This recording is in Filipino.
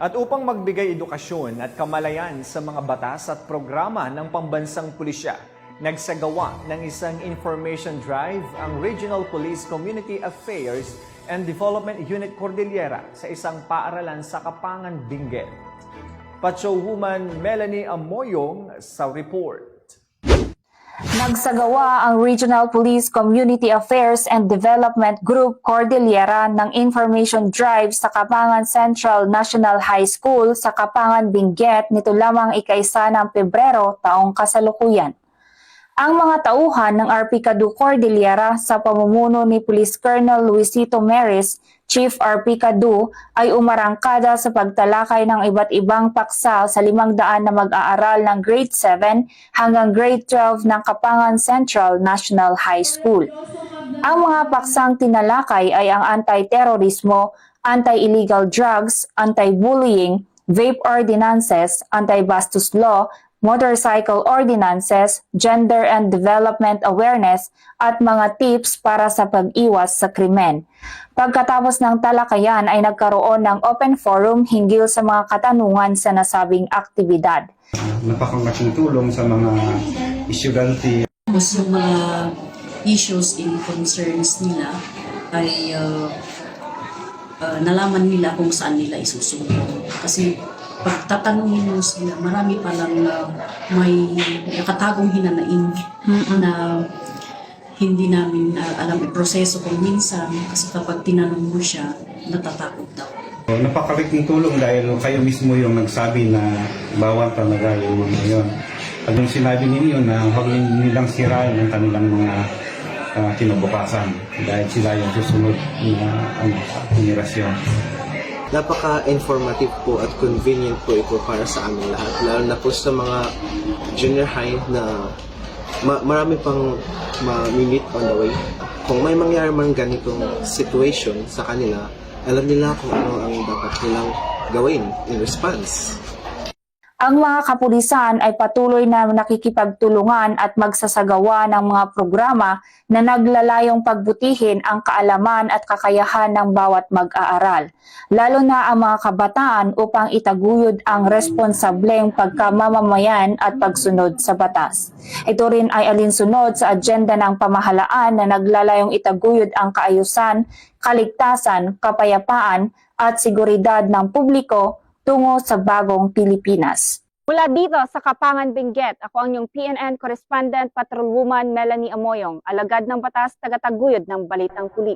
At upang magbigay edukasyon at kamalayan sa mga batas at programa ng pambansang pulisya, nagsagawa ng isang information drive ang Regional Police Community Affairs and Development Unit Cordillera sa isang paaralan sa Kapangan, Benguet. Patsyowwoman Melanie Amoyong sa report. Nagsagawa ang Regional Police Community Affairs and Development Group Cordillera ng information drive sa Kapangan Central National High School sa Kapangan, Benguet nito lamang ikaisa ng Pebrero taong kasalukuyan. Ang mga tauhan ng RP Cadu Cordillera sa pamumuno ni Police Colonel Luisito Meris, Chief RP Cadu, ay umarangkada sa pagtalakay ng iba't ibang paksa sa limang daan na mag-aaral ng grade 7 hanggang grade 12 ng Kapangan Central National High School. Ang mga paksang tinalakay ay ang anti-terorismo, anti-illegal drugs, anti-bullying, vape ordinances, anti-bastos law, motorcycle ordinances, gender and development awareness, at mga tips para sa pag-iwas sa krimen. Pagkatapos ng talakayan ay nagkaroon ng open forum hinggil sa mga katanungan sa nasabing aktibidad. napakalaking tulong sa mga estudyante Tapos yung mga issues and concerns nila ay uh, uh, nalaman nila kung saan nila isusunod. Kasi pag tatanungin mo sila, marami palang uh, may nakatagong hinanaing na hindi namin uh, alam yung proseso kung minsan kasi kapag tinanong mo siya, natatakot daw. So, napakalaking tulong dahil kayo mismo yung nagsabi na bawal talaga yung mga yun. At yung sinabi ninyo na huwag nilang sirain ang kanilang mga ah, kinabukasan dahil sila yung susunod na ano, generasyon. Napaka-informative po at convenient po ito para sa amin lahat. Lalo na po sa mga junior high na ma- marami pang ma-meet on the way. Kung may mangyari man ganitong situation sa kanila, alam nila kung ano ang dapat nilang gawin in response. Ang mga kapulisan ay patuloy na nakikipagtulungan at magsasagawa ng mga programa na naglalayong pagbutihin ang kaalaman at kakayahan ng bawat mag-aaral, lalo na ang mga kabataan upang itaguyod ang responsableng pagkamamamayan at pagsunod sa batas. Ito rin ay alinsunod sa agenda ng pamahalaan na naglalayong itaguyod ang kaayusan, kaligtasan, kapayapaan at seguridad ng publiko tungo sa bagong Pilipinas. Mula dito sa Kapangan Benguet, ako ang inyong PNN Correspondent Patrolwoman Melanie Amoyong, alagad ng batas tagataguyod ng Balitang Pulis.